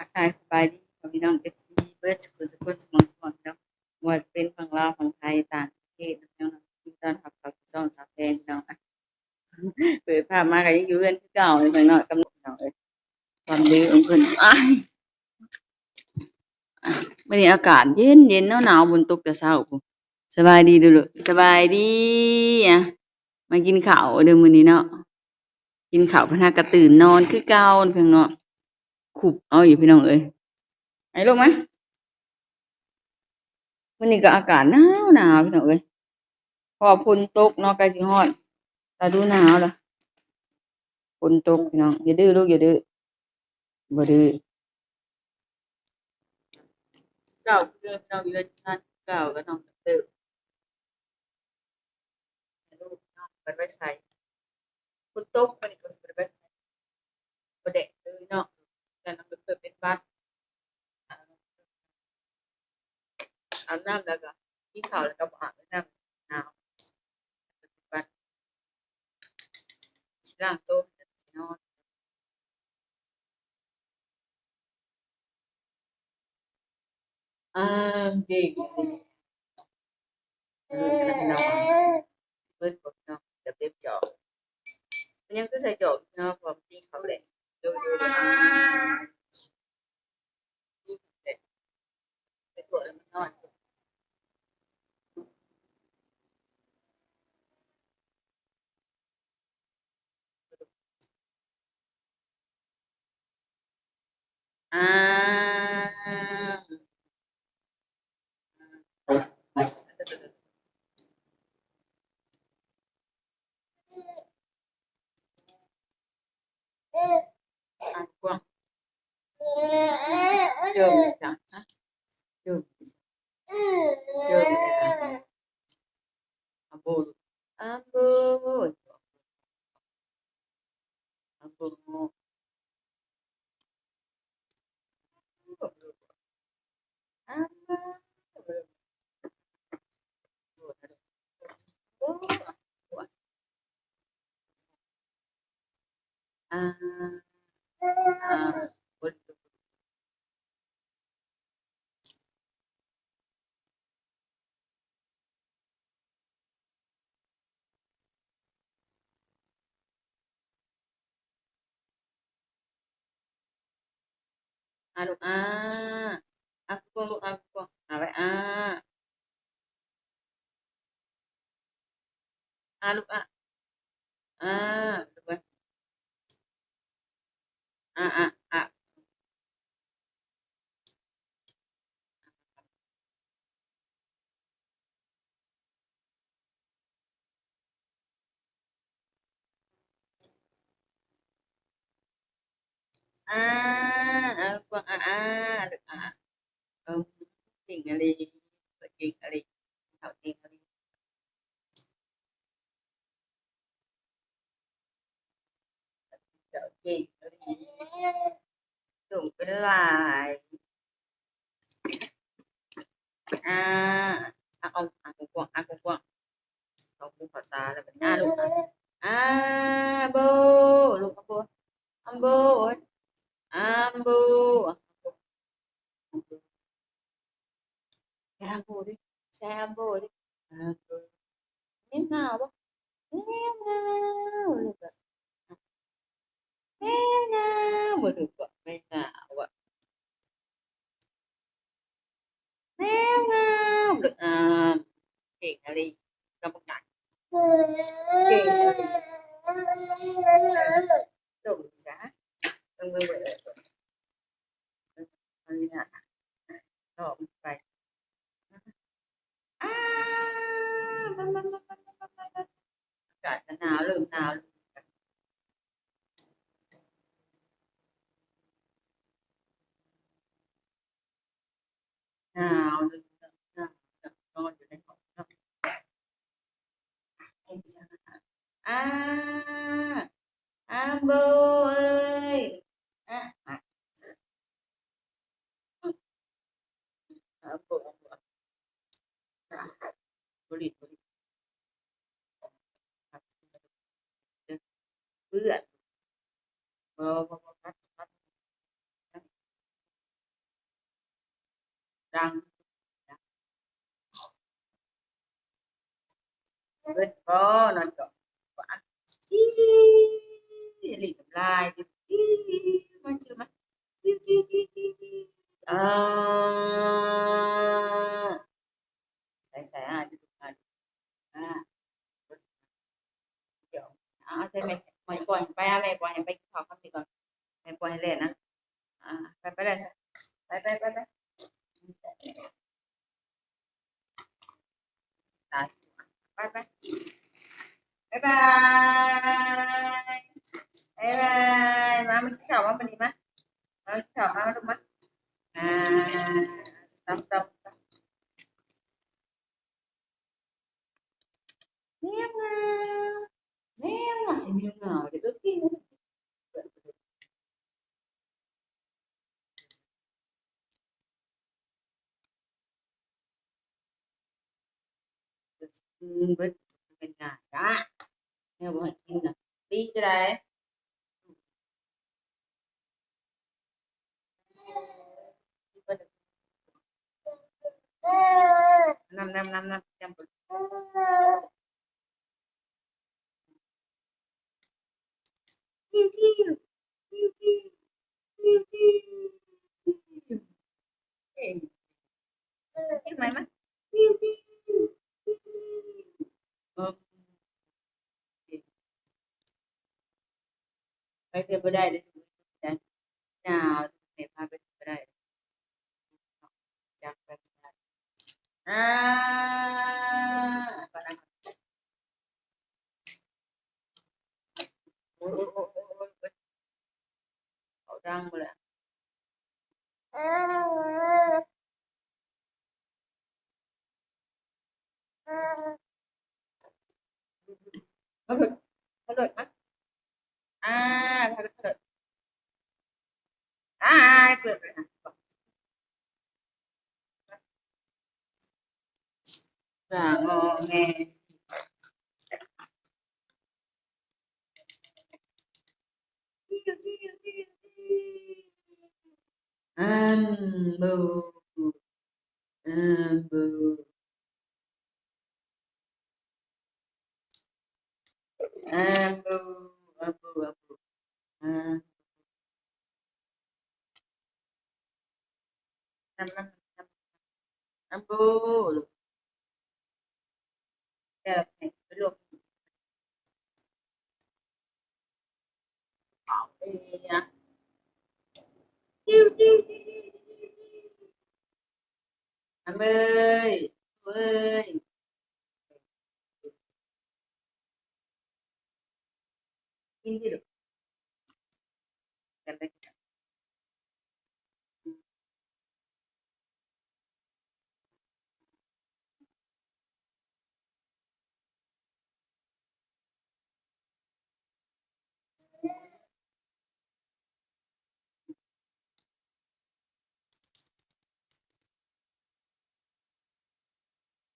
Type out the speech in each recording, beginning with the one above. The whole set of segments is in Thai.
ทักายสบายดีพี่น้องเอฟซีเบิร์ดสุุนสุุนสมองสมองเนาะหมดเป็นฝั่งลาวฝั่งไทยต่างประเทศน้องพี่ต้อนรับกับชองสานพี่น้องเิดภาพมากันยังอยู่เพื่อนเก่าเลยน้องกำลังน้อเลยความดีองเพื่อนอ้ะวันนี้อากาศเย็นเย็นหนาวหนาวบนตุกจตเเร้าุสบายดีดูลูสบายดีอ่ะมากินข้าวเดี๋ยวมื้อนี้เนาะ กินข้าวพนักกระตื่นนอนคือเก่าเพียงเนาะขูบเอาอยู่พี่น้องเอ้ยไอ้ลงไหมวันนี้ก็อากาศหนาวหนาวพี่น้องเอ้ยพอฝนตกนอกไกลสิฮอยแต่ดูหนาวละฝนตกพี่น้อง อย่าดื้อลูกอย่าดื้อบ่ดื้อเก่าเื่อเก่าเยอะนันเก่าก็น้องดื้อลูกน้องไปใส่ฝนตกมันก็สิไปใส่บ่เด็กเลยเนาะ to be back. Anh Nam là gặp, khi thảo là gặp bạn Nam nào. bên Bạn làm tôm non. À, gì? Bên một năm đặc biệt chọn. Nhân cứ xây trộn vào tí khẩu lệ. Đôi đôi. 啊。alu a. Ah. aku aku. awe a. Alo a. A dua. A a a. Ah. ah. ah family Seambori, Seambori. Ngao, ngao, ngao, ngao, ngao, Nếu ngao được à, kiện đi trong một ngày kiện đủ giá đừng quên vậy rồi rồi à, vân vân vân vân vân vân vân nào lượng nào trăng vứt vô nó chọn quả đi tập lại mà chưa mà à tại sao à chụp hình à chọn à thế mày mày quay bay mày quay bay không thì còn mày quay lên á à bay bay lên bay bay bay bay rồi. Bye bye. Bye bye. Bye bye. Mami chào mami. нам, нам, нам, нам, нам. 当不了。enam ambul ya belum oh, iya ambil woi ini kita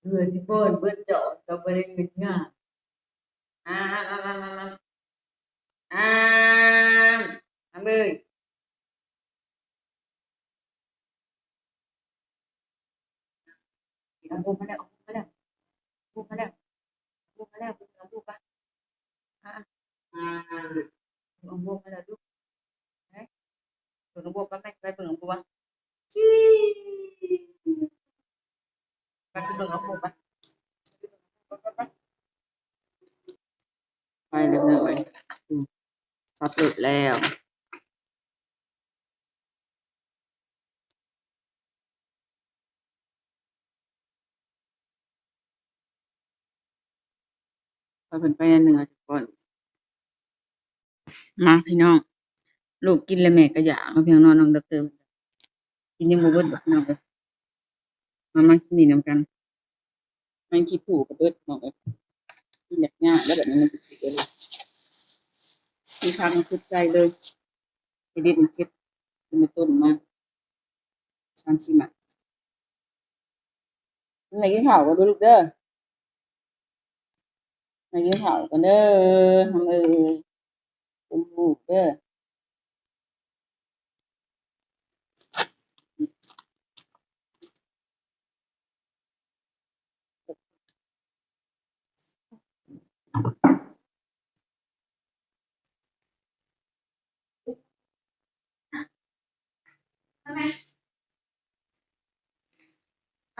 người sinh betul kau boleh dengar ah ah ah ah ah ah ah ah ah ah ah ah กินแล้วแม่ก็อยากเพียงนอนนองดับเติมกินยังบ่เบิดบักนองเลยมามากินนี่น้ำกันมันคิดผูกกับเบิดนองเลยกินแบบง่ายแล้วแบบนี้มันติดเลยมีทางคุดใจเลยไอเด็ดมันเก็บเป็นต้นมาชามสิมาอนไนกินข้าวกันด้วยลูกเด้อไหนกินข้าวกันเด้อทำเออ cũng กเด้อ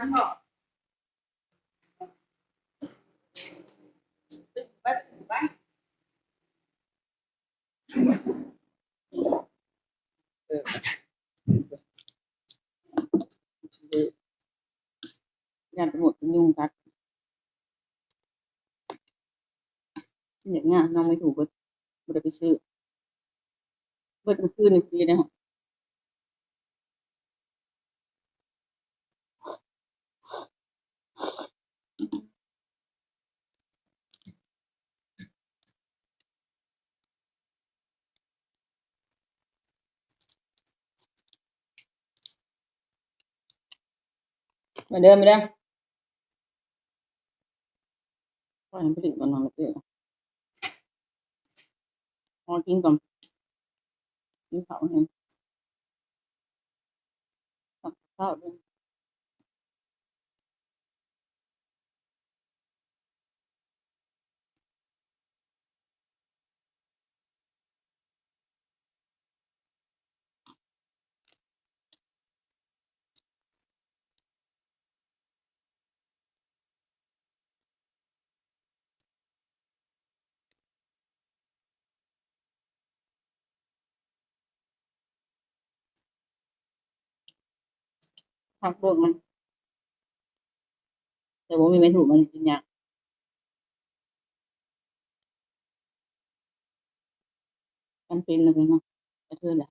ăn họ tự bắt tự bắt nhặt một nhung thật nhận ngàn nó mới thủ vật một bị sự vật một cư này kia này มาเดิมมาเดิมว่าไม่ติดมันนอนไม่ติดพอกินก่อนกินข้าวเห็นข้าวเดินพักลวกมันแต่ผมมีไม่ถูกมันกินยากจำเป็นเลยเนาะกระเทือนแหละ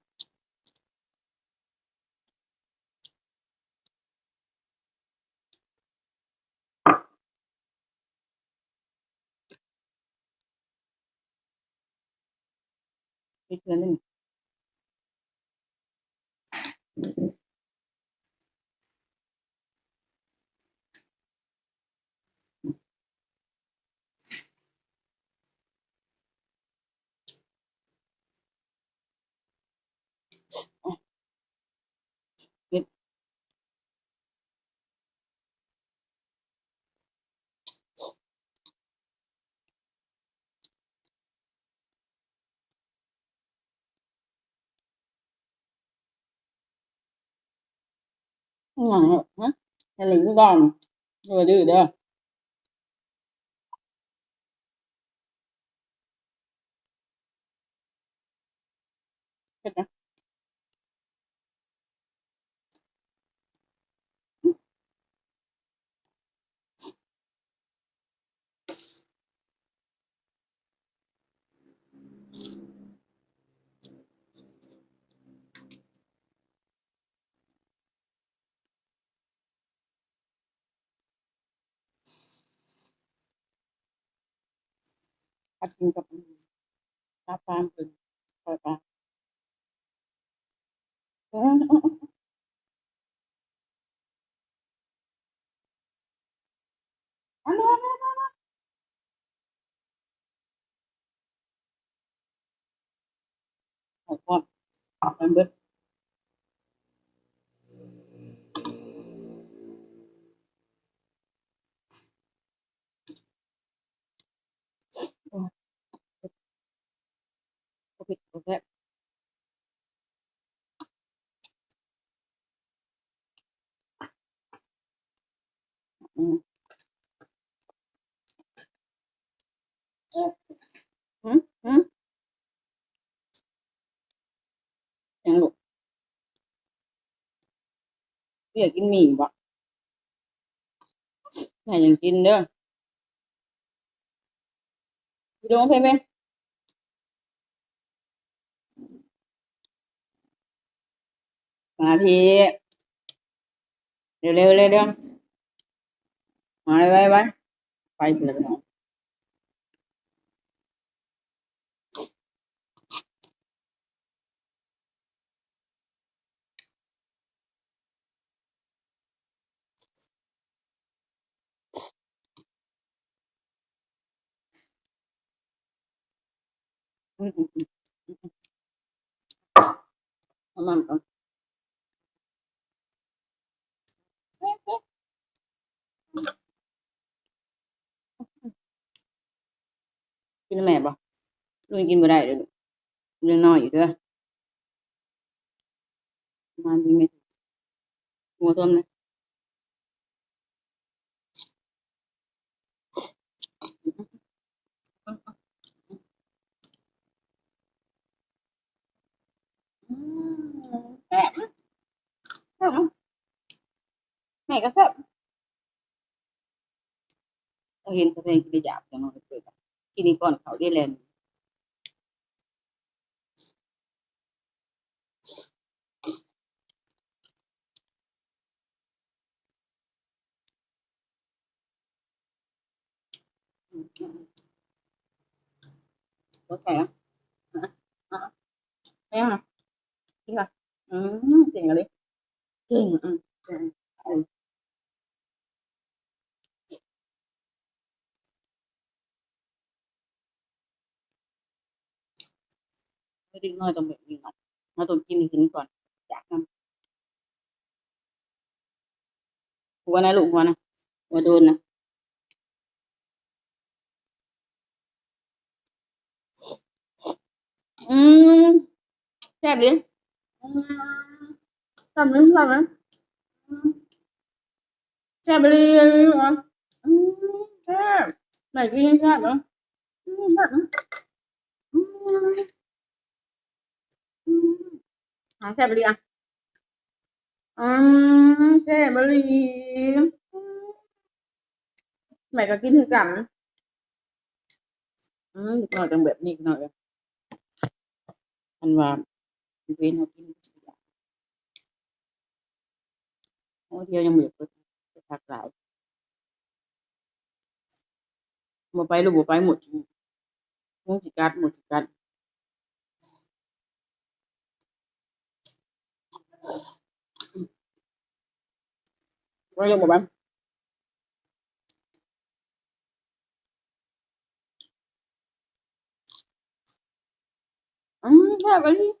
Thank you. ngon nữa hả lính gòn rồi đi đó Good enough. ating kapamilya. Napantod pa ka. Ano, ano, ano, ano? Ako, number กียกินหมี่บ่ไหนยังกินเด้อไปดูเพลงไหมมาพี่เร็วๆเลยเด้อมาไว้ไป้ไปเนาะปรมาณก่อนกินแม่บ่ลุงกินบ่ได้เดี๋ยวเรื่องนอนอยู่ด้วยมาดีไหมหัวต้มนะแซ่บแม่ก็แซ่บเราเห็นแสดงกินได้ยากจังเลยเกิดกินก่อนเขาได้แลนโอเคอ่ะอ่ะอ่ะพี่ว่าอืมเก่งเลยเก่งอืมเก่งไม่ได้น้อยตรงแบบนี้หรอกเราต้องกินหินก่อน อยากทำหัวนะลูกหัวนะหัวโดนนะอืมแซ่บเลย làm đấy làm đấy cha bê đi hả cha mày đi em cha nữa ừ, à cha ừ, ừ. à, bê đi à cha bê đi mày có kín hơi cảm ừ, được trong bếp bẹp nhịp rồi anh vào 주인 nhưng mà 오디오 영역 đặt lại một bay là một bay một chút, không chỉ cắt một chút cắt quay lên một bánh Ừ, thế vậy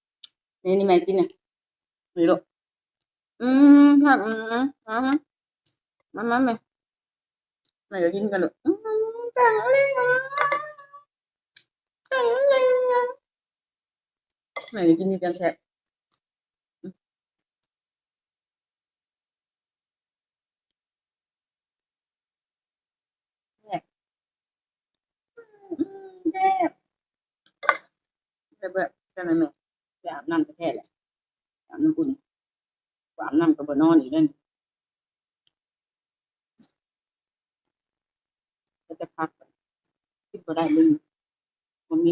đi đi mẹ mẹ mẹ nè నేను ఈ మైకినే వీడు mummy తినగలడు Này cái như con xem. Đẹp. Đẹp. Cái này mình. ไปอาบน้ำแท้แหละอาบน้ำอุ่นอาบน้ำกับ่นอนอีกนั่นก็จะพักคิดว่าได้ลืมมันมี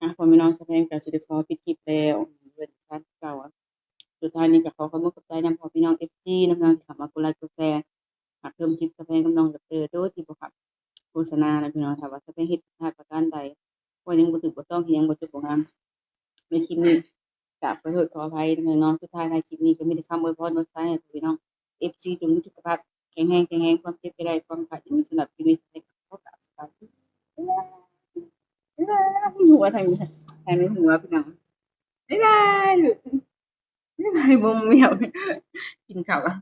นะพอไม่นอนแสดงการสิริฟอพิดคิปแล้วเวือนพักเก่าสุดท้ายนี้กับเขาเขาเมื่อกับใจนำพอพี่น้องเอฟซีน้ำน้องขับมากดไลา์กดแชรหากเพิ่มคลิปแสดงกำลังจะเจอด้วยที่บุคคลโฆษณาอะพี่น้องถ้าว่าจะเปเฮ็ดพลาประการใดว่ายังบ่ถึกบ่ต้องยังบ่จบบ่งามในคลิปนี้กราบขอโทษขออภัยพี่น้องสุดท้ายในคลิปนี้ก็มีแต่คำอวยพรมาใช้ให้พี่น้อง FC จงมีสุขภาพแข็งแรงแข็งแรงความเจ็บจะได้ความขาดจะมีสำหรับคลิปนี้ขอบราบสวัสดีหัวทางทางในหัวพี่น้องบ๊ายบายบ๊ายบายบ่มเมียวกินข้าวอ่ะ